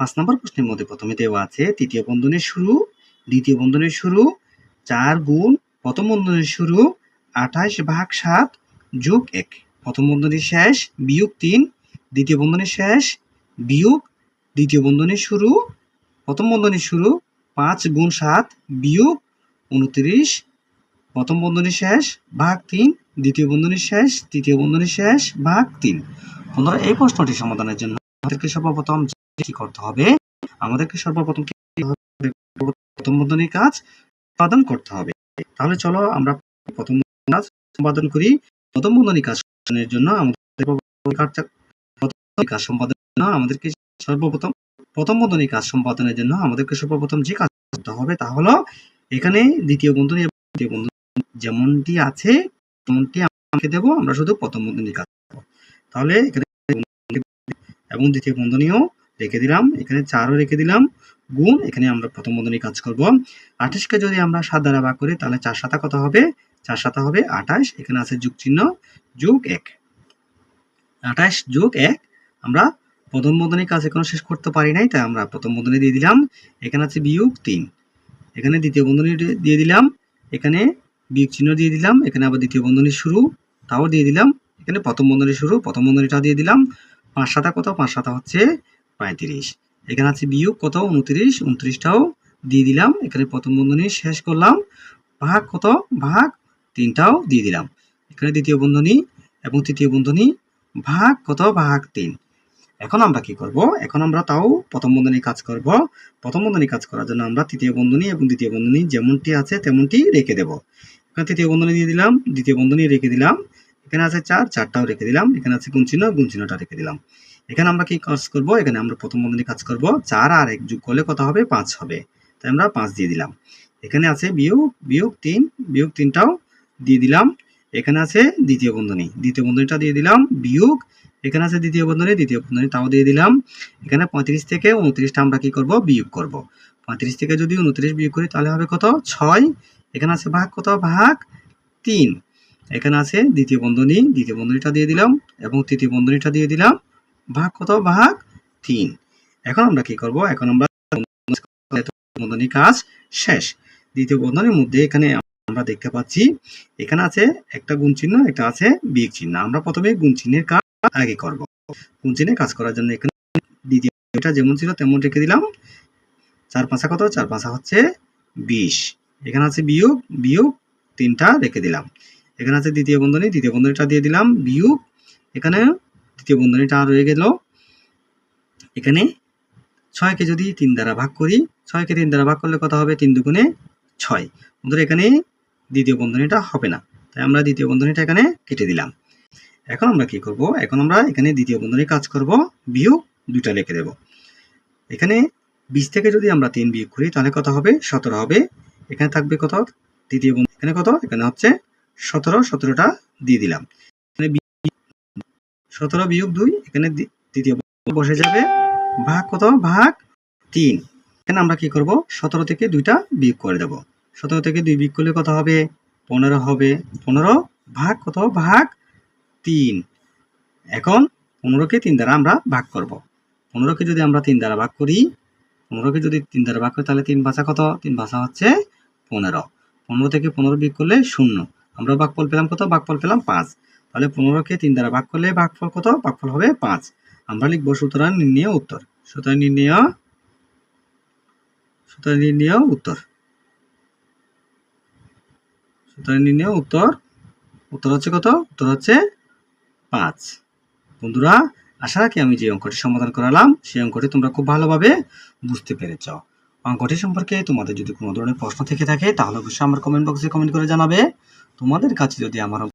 পাঁচ নম্বর প্রশ্নের মধ্যে প্রথমে দেওয়া আছে, তৃতীয় বন্ধনের শুরু, দ্বিতীয় বন্ধনের শুরু, চার গুণ, প্রথম বন্ধনের শুরু, আঠাশ ভাগ সাত যোগ এক। প্রথম বন্ধনের শেষ, বিয়োগ তিন, দ্বিতীয় বন্ধনের শেষ, বিয়োগ, দ্বিতীয় বন্ধনের শুরু, প্রথম বন্ধনের শুরু, পাঁচ গুণ সাত, বিয়োগ উনত্রিশ, প্রথম বন্ধনীর শেষ, ভাগ তিন, দ্বিতীয় বন্ধনীর শেষ, তৃতীয় বন্ধনীর শেষ, ভাগ তিন। বন্ধুরা, এই প্রশ্নটি সমাধানের জন্য আমাদেরকে সর্বপ্রথম কি করতে হবে? আমাদেরকে সর্বপ্রথম কি? প্রথম বন্ধনীর কাজ সম্পাদন করতে হবে। তাহলে চলো আমরা প্রথম কাজ সম্পাদন করি। প্রথম বন্ধনী কাজ সম্পাদনের জন্য আমাদের কাজ সম্পাদনের জন্য আমাদেরকে সর্বপ্রথম প্রথম বন্ধনী কাজ সম্পাদনের জন্য আমাদেরকে সর্বপ্রথম যে কাজ করতে হবে তা হলো এখানে দ্বিতীয় বন্ধনী এবং তৃতীয় বন্ধনী যেমনটি আছে, তেমনটি আমাকে দেব। আমরা শুধু প্রথম বন্ধনী কাজ করব। তাহলে এখানে এবং দ্বিতীয় বন্ধনীও রেখে দিলাম, এখানে চারও রেখে দিলাম। গুণ, এখানে আমরা প্রথম বন্ধনী কাজ করব। আঠাশকে যদি আমরা সাত দ্বারা ভাগ করি, তাহলে চার সাতা কত হবে? চার সাতা হবে আঠাশ, এখানে আছে যুগ চিহ্ন যোগ এক। আঠাশ, যোগ এক, আমরা প্রথম বন্ধনী কাজ এখনও শেষ করতে পারি নাই, তাই আমরা প্রথম বন্ধনী দিয়ে দিলাম। এখানে আছে বিয়োগ তিন। এখানে দ্বিতীয় বন্ধনী দিয়ে দিলাম, এখানে বিয়োগ চিহ্ন দিয়ে দিলাম, এখানে আবার দ্বিতীয় বন্ধনীর শুরু, তাও দিয়ে দিলাম। এখানে প্রথম বন্ধনীর শুরু, প্রথম বন্ধনীটা দিয়ে দিলাম। পাঁচ সাতা কত? পাঁচ সাতা হচ্ছে পঁয়ত্রিশ। এখানে আছে বিয়োগ, কত? উনত্রিশ। উনত্রিশটাও দিয়ে দিলাম। এখানে প্রথম বন্ধনী শেষ করলাম। ভাগ কত? ভাগ তিনটাও দিয়ে দিলাম। এখানে দ্বিতীয় বন্ধনী এবং তৃতীয় বন্ধনী ভাগ কত? ভাগ তিন। এখন আমরা কি করব? এখন আমরা তাও প্রথম বন্ধনী কাজ করব। প্রথম বন্ধনী কাজ করার জন্য আমরা তৃতীয় বন্ধনী এবং দ্বিতীয় বন্ধনী যেমনটি আছে তেমনটি রেখে দেব। এখানে তৃতীয় বন্ধনী দিয়ে দিলাম, দ্বিতীয় বন্ধনী রেখে দিলাম। এখানে আছে চার, চারটাও রেখে দিলাম। এখানে আছে গুণ চিহ্ন, গুণ রেখে দিলাম। এখানে আমরা কি কাজ করব? এখানে আমরা প্রথম বন্ধনী কাজ করব। চার আর এক যোগ করলে কত হবে? পাঁচ হবে। তাই আমরা পাঁচ দিয়ে দিলাম। এখানে আছে বিয়োগ বিয়োগ তিন, বিয়োগ তিনটাও দিয়ে দিলাম। এখানে আছে দ্বিতীয় বন্ধনী। দ্বিতীয় বন্ধনীটা দিয়ে দিলাম। বিয়োগ, এখানে আছে দ্বিতীয় বন্ধনী দ্বিতীয় বন্ধনী তাও দিয়ে দিলাম। এখানে পঁয়ত্রিশ থেকে উনত্রিশটা আমরা কি করব? বিয়োগ করব। পঁয়ত্রিশ থেকে যদি উনত্রিশ বিয়োগ করি, তাহলে হবে কত? ছয়। এখানে আছে ভাগ কত? ভাগ তিন। এখানে আছে দ্বিতীয় বন্ধনী। দ্বিতীয় বন্ধনীটা দিয়ে দিলাম এবং তৃতীয় বন্ধনীটা দিয়ে দিলাম। ভাগ কত? ভাগ তিন। এখন আমরা কি করব? এখন আমরা বন্ধনী কাজ শেষ। দ্বিতীয় বন্ধনীর মধ্যে এখানে আমরা দেখতে পাচ্ছি, এখানে আছে একটা গুণ চিহ্ন, একটা আছে বিয়োগ চিহ্ন। আমরা প্রথমে গুণ চিহ্নের কাজ আগে করব। গুণ চিহ্নের কাজ করার জন্য এখানে দ্বিতীয়টা যেমন ছিল তেমন রেখে দিলাম। চার পাঁচা কত? চার পাঁচা হচ্ছে বিশ। এখানে আছে বিয়োগ বিয়োগ তিনটা রেখে দিলাম। এখানে আছে দ্বিতীয় বন্ধনী, দ্বিতীয় বন্ধনীটা দিয়ে দিলাম বিয়োগ। এখানে দ্বিতীয় বন্ধনীটা রয়ে গেল এখানে ছয়কে যদি তিন দ্বারা ভাগ করি ছয়কে তিন দ্বারা ভাগ করলে কত হবে? তিন দুগুণে ছয়। বন্ধুরা, এখানে দ্বিতীয় বন্ধনীটা হবে না। তাই আমরা দ্বিতীয় বন্ধনীটা এখানে কেটে দিলাম। এখন আমরা কি করব? এখন আমরা এখানে দ্বিতীয় বন্ধনীর কাজ করব, বিয়োগ দুইটা লিখে দেব। এখানে বিশ থেকে যদি আমরা তিন বিয়োগ করি, তাহলে কত হবে? সতেরো হবে। এখানে থাকবে কত? দ্বিতীয় বন্ধু এখানে কত? এখানে হচ্ছে সতেরো। সতেরোটা দিয়ে দিলাম। সতেরো বিয়োগ দুই, এখানে দ্বিতীয় বসে যাবে। ভাগ কত? ভাগ তিন। এখানে আমরা কি করব? সতেরো থেকে দুইটা বিয়োগ করে দেব। সতেরো থেকে দুই বিয়োগ করলে কত হবে? পনেরো হবে। পনেরো ভাগ কত? ভাগ তিন। এখন পনেরোকে তিন দ্বারা আমরা ভাগ করব। পনেরোকে যদি আমরা তিন দ্বারা ভাগ করি, পনেরোকে যদি তিন দ্বারা ভাগ করি, তাহলে তিন ভাষা কত? তিন ভাষা হচ্ছে পনেরো। পনেরো থেকে পনেরো বিয়োগ করলে শূন্য। আমরা ভাগফল পেলাম কত? ভাগফল পেলাম পাঁচ। তাহলে পনেরোকে তিন দ্বারা ভাগ করলে ভাগফল কত? ভাগফল হবে পাঁচ। আমরা লিখব সুতরাং নির্ণয় উত্তর। সুতরাং নির্ণয় সুতরাং নির্ণয় উত্তর। সুতরাং নির্ণয় উত্তর উত্তর হচ্ছে কত? উত্তর হচ্ছে পাঁচ। বন্ধুরা, আশা রাখি আমি যে অঙ্কটি সমাধান করালাম, সেই অঙ্কটি তোমরা খুব ভালোভাবে বুঝতে পেরেছ। অঙ্কটি সম্পর্কে তোমাদের যদি কোনো ধরনের প্রশ্ন থেকে থাকে, তাহলে অবশ্যই আমার কমেন্ট বক্সে কমেন্ট করে জানাবে। তোমাদের কাছে যদি আমার